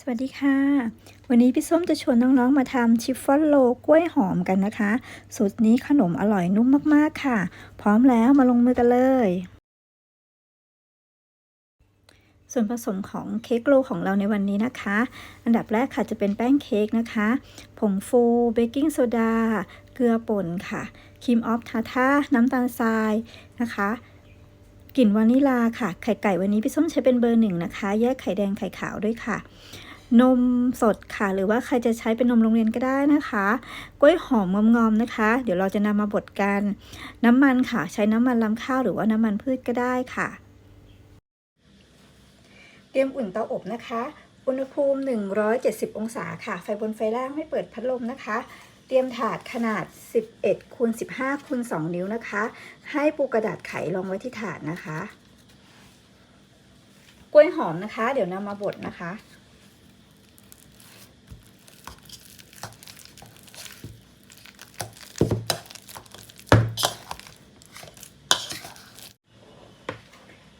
สวัสดีค่ะ วันนี้พี่ส้มจะชวนน้องๆมาทำชิฟฟ่อนโลกล้วยหอมกันนะคะ สูตรนี้ขนมอร่อยนุ่มมากๆค่ะ พร้อมแล้วมาลงมือกันเลย ส่วนผสมของเค้กโลของเราในวันนี้นะคะ อันดับแรกค่ะจะเป็นแป้งเค้กนะคะ ผงฟูเบกกิ้งโซดา เกลือป่นค่ะครีมออฟทาท่าน้ำตาลทรายนะคะ กลิ่นวานิลาค่ะ ไข่ไก่วันนี้พี่ส้มใช้เป็นเบอร์หนึ่งนะคะ แยกไข่แดงไข่ขาวด้วยค่ะ นมสดค่ะ หรือว่าใครจะใช้เป็นนมโรงเรียนก็ได้นะคะ กล้วยหอมงอมๆนะคะ เดี๋ยวเราจะนำมาบดกัน น้ำมันค่ะ ใช้น้ำมันลำข้าวหรือว่าน้ำมันพืชก็ได้ค่ะ เตรียมอุ่นเตาอบนะคะ อุณหภูมิ 170 องศาค่ะ ไฟบนไฟล่างไม่เปิดพัดลมนะคะ เตรียมถาดขนาด 11คูณ15คูณ2นิ้วนะคะ ให้ปูกระดาษไขรองไว้ที่ถาดนะคะ กล้วยหอมนะคะ เดี๋ยวนำมาบดนะคะ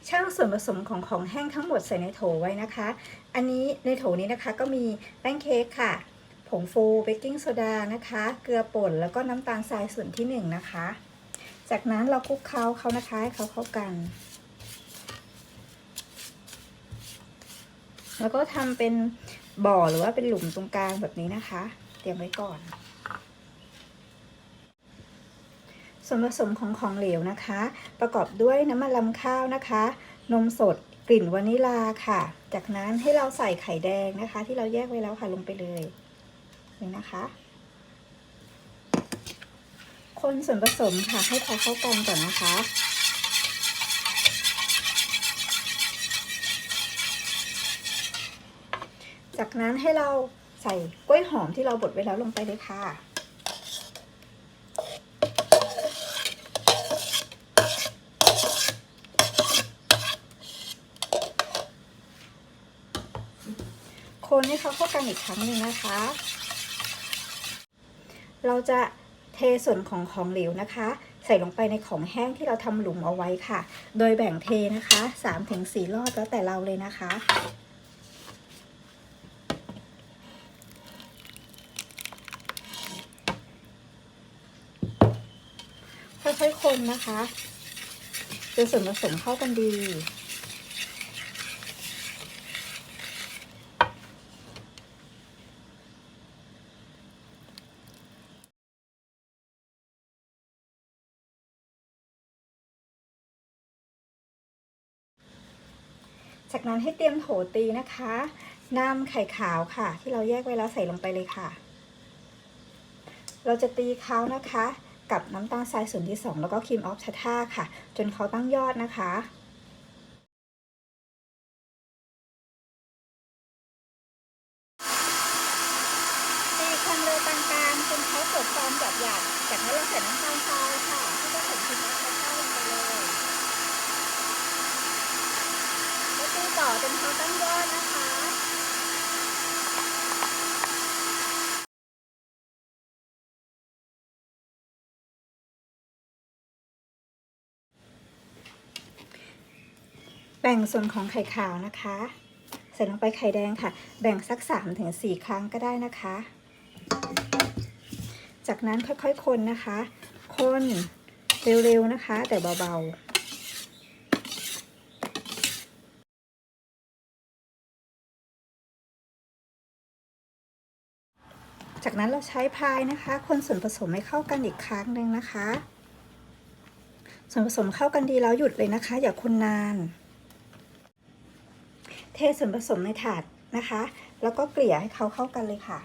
ช่างส่วนผสมของของแห้งทั้งหมดใส่ในโถไว้นะคะ อันนี้ในโถนี้นะคะก็มีแป้งเค้กค่ะ งฟูเบกกิ้งโซดานะคะ เกลือป่นแล้วก็น้ำตาลทรายส่วนที่หนึ่งนะคะ จากนั้นเราคลุกเคล้าเขานะคะให้เขาเข้ากัน แล้วก็ทำเป็นบ่อหรือว่าเป็นหลุมตรงกลางแบบนี้นะคะ เตรียมไว้ก่อน ส่วนผสมของของเหลวนะคะ ประกอบด้วยน้ำมันลำข้าวนะคะ นมสดกลิ่นวานิลาค่ะ จากนั้นให้เราใส่ไข่แดงนะคะ ที่เราแยกไว้แล้วค่ะลงไปเลย นี่นะคะ คนส่วนผสมค่ะให้พอเข้ากันก่อนนะคะจากนั้นให้เราใส่กล้วยหอมที่เราบดไว้แล้วลงไปเลยค่ะ คนให้เขาเข้ากันอีกครั้งหนึ่งนะคะ เราจะเทส่วนของของเหลวนะคะ ใส่ลงไปในของแห้งที่เราทำหลุมเอาไว้ค่ะ โดยแบ่งเทนะคะ3-4รอบแล้วแต่เราเลยนะคะค่อยๆคนนะคะจนส่วนผสมเข้ากันดี จากนั้นให้เตรียมโถตีนะคะนำไข่ขาวค่ะ ที่เราแยกไว้แล้วใส่ลงไปเลยค่ะ เราจะตีเขานะคะ กับน้ำตาลทรายส่วนที่ 2 แล้วก็ครีมออฟชาท่าค่ะ จนเขาตั้งยอดนะคะ ตีความเร็วปานกลางจนเขาเกิดฟองหยาบหยาบๆจากนั้นเราใส่น้ำตาลทรายค่ะ ที่ผสมครีมออฟชาท่าลงไปเลยแล้ว ตีต่อจนเขาตั้งยอดนะคะแบ่งส่วนของไข่ขาวนะคะ ใส่ลงไปไข่แดงค่ะ แบ่งสัก3-4ถึงครั้งก็ได้นะคะ จากนั้นค่อยๆคนนะคะ คนเร็วๆนะคะ แต่เบาๆ จากนั้นเราใช้พายนะคะ คนส่วนผสมให้เข้ากันอีกครั้งหนึ่งนะคะ ส่วนผสมเข้ากันดีแล้วหยุดเลยนะคะ อย่าคนนาน เทส่วนผสมในถาดนะคะ แล้วก็เกลี่ยให้เขาเข้ากันเลยค่ะ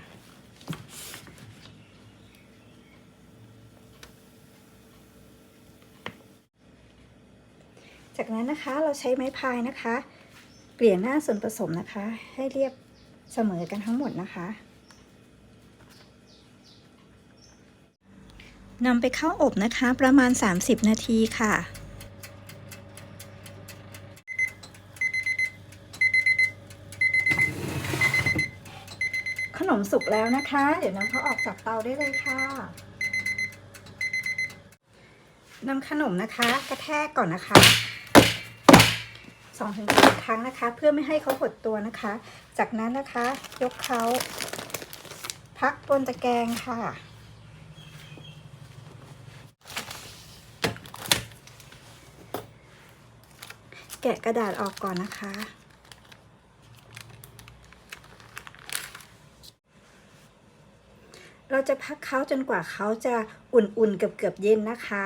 จากนั้นนะคะเราใช้ไม้พายนะคะ เกลี่ยหน้าส่วนผสมนะคะ ให้เรียบเสมอกันทั้งหมดนะคะ นำไปเข้าอบนะคะประมาณ 30 นาทีค่ะ ขนมสุกแล้วนะคะ เดี๋ยวนำเขาออกจากเตาได้เลยค่ะนำขนมนะคะกระแทกก่อนนะคะ2-3ครั้งนะคะ เพื่อไม่ให้เขาหดตัวนะคะ จากนั้นนะคะยกเขาพักบนตะแกรงค่ะะกระดาษออกก่อนนะคะ เราจะพักเขาจนกว่าเขาจะอุ่นๆเกือบๆเย็นนะคะ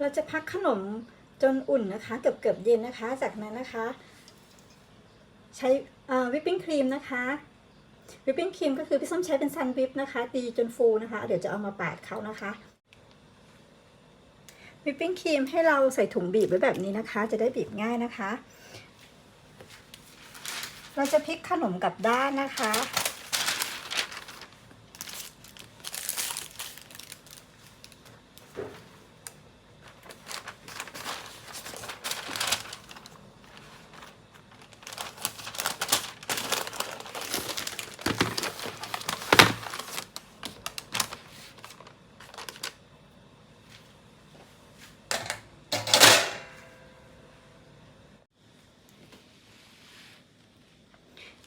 เราจะพักขนมจนอุ่นนะคะเกือบๆเย็นนะคะ จากนั้นนะคะ ใช้วิปปิ้งครีมนะคะวิปปิ้งครีมก็คือพี่ส้มใช้เป็นซันวิปนะคะตีจนฟูนะคะ เดี๋ยวจะเอามาปาดเขานะคะ วิปปิ้งครีมให้เราใส่ถุงบีบไว้แบบนี้นะคะ จะได้บีบง่ายนะคะ เราจะพลิกขนมกลับด้านนะคะ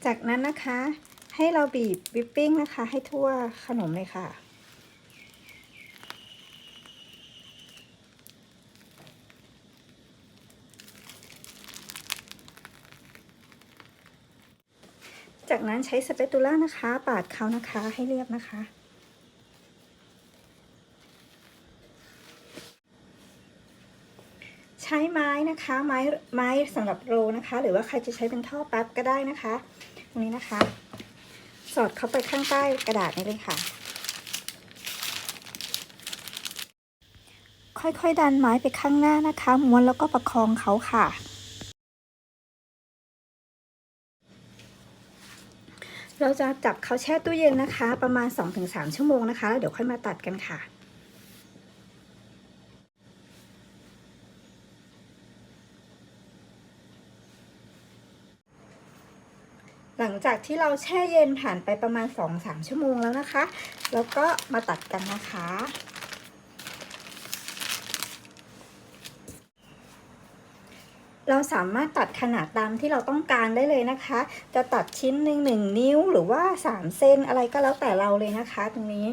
จากนั้นนะคะ ให้เราบีบวิปปิ้งนะคะ ให้ทั่วขนมเลยค่ะ จากนั้นใช้สเปตูล่านะคะ ปาดเขานะคะให้เรียบนะคะ ใช้ไม้นะคะไม้ไม้สำหรับโรนะคะ หรือว่าใครจะใช้เป็นท่อแป๊บก็ได้นะคะ ตรงนี้นะคะ สอดเข้าไปข้างใต้กระดาษนี้เลยค่ะ ค่อยๆดันไม้ไปข้างหน้านะคะ ม้วนแล้วก็ประคองเขาค่ะ เราจะจับเขาแช่ตู้เย็นนะคะ ประมาณ 2-3 ชั่วโมงนะคะแล้วเดี๋ยวค่อยมาตัดกันค่ะ หลังจากที่เราแช่เย็นผ่านไปประมาณ 2-3 ชั่วโมงแล้วนะคะ แล้วก็มาตัดกันนะคะ เราสามารถตัดขนาดตามที่เราต้องการได้เลยนะคะ จะตัดชิ้นหนึ่งหนึ่งนิ้วหรือว่า 3 เส้นอะไรก็แล้วแต่เราเลยนะคะตรงนี้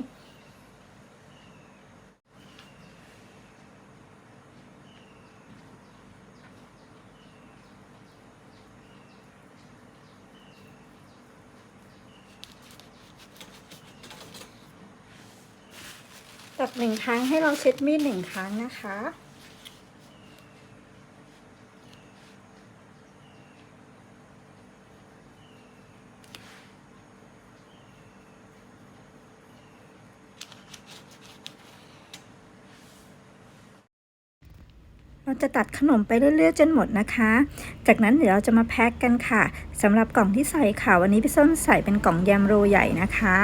ตัดหนึ่งครั้งให้เราเช็ดมีดหนึ่งครั้งนะคะ เราจะตัดขนมไปเรื่อยๆจนหมดนะคะ จากนั้นเดี๋ยวเราจะมาแพ็คกันค่ะสำหรับกล่องที่ใส่ค่ะ วันนี้พี่ส้มใส่เป็นกล่องแยมโรใหญ่นะคะ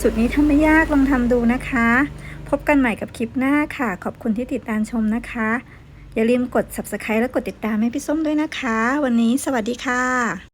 สุดนี้ทำไม่ยากลองทำดูนะคะ บกันใหม่กับคลิปหน้าค่ะ ขอบคุณที่ติดตามชมนะคะ อย่าลืมกด subscribe และกดติดตามให้พี่ส้มด้วยนะคะ วันนี้สวัสดีค่ะ